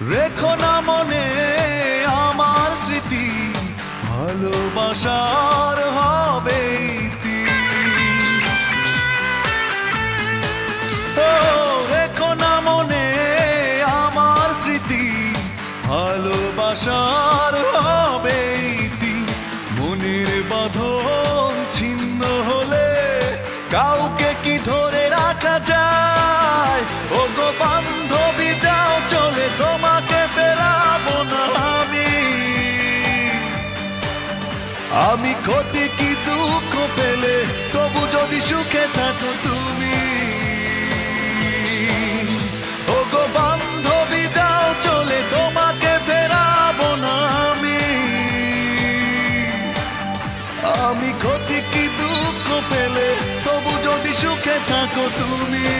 রেখো না মনে আমার স্মৃতি, ভালোবাসার হবে রেখো না মনে আমার স্মৃতি, ভালোবাসার হবে। মনের বাঁধন ছিন্ন হলে কাউকে কি ধরে রাখা যায় আমি ক্ষতি কি দুঃখ পেলে তবু যদি সুখে থাকো তুমি? চলে, তোমাকে আমি। আমি ক্ষতি কি দুঃখ পেলে তবু যদি সুখে থাকো তুমি?